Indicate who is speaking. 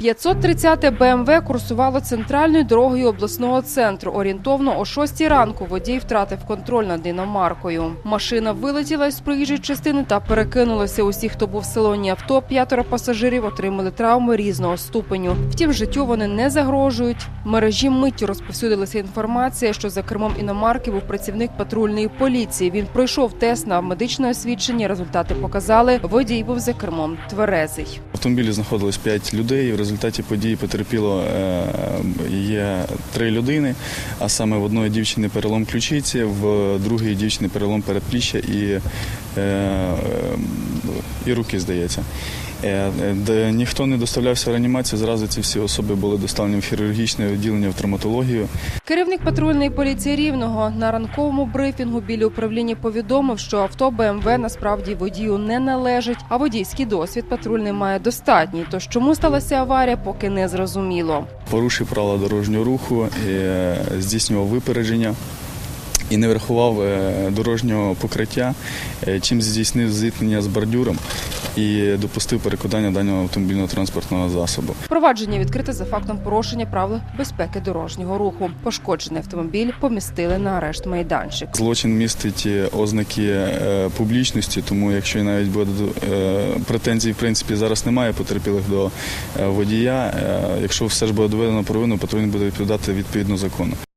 Speaker 1: 530 БМВ курсувало центральною дорогою обласного центру. Орієнтовно о 6 ранку водій втратив контроль над іномаркою. Машина вилетіла із проїжджої частини та перекинулася. Усі, хто був в салоні авто, п'ятеро пасажирів отримали травми різного ступеню. Втім, життю вони не загрожують. В мережі миттю розповсюдилася інформація, що за кермом іномарки був працівник патрульної поліції. Він пройшов тест на медичне освідчення. Результати показали, водій був за кермом тверезий.
Speaker 2: В автомобілі знаходилось 5 людей. В результаті події потерпіло е, є три людини, а саме в одної дівчини перелом ключиці, в другої дівчини перелом передпліччя і, е, і руки, здається. Е, Де ніхто не доставлявся в реанімацію, зразу ці всі особи були доставлені в хірургічне відділення в травматологію.
Speaker 1: Керівник патрульної поліції Рівного на ранковому брифінгу біля управління повідомив, що авто БМВ насправді водію не належить, а водійський досвід патрульний має достатній. Тож чому сталася аварія, поки не зрозуміло.
Speaker 2: Порушив правила дорожнього руху, е, здійснював випередження і не врахував е, дорожнього покриття, е, чим здійснив зіткнення з бордюром і допустив перекладання даного автомобільного транспортного засобу.
Speaker 1: Провадження відкрите за фактом порушення правил безпеки дорожнього руху. Пошкоджений автомобіль помістили на арешт майданчик.
Speaker 2: Злочин містить е, ознаки е, публічності, тому якщо навіть буде е, претензій, в принципі, зараз немає потерпілих до водія. Якщо все ж буде доведено провину, патрульний буде відповідати відповідно закону.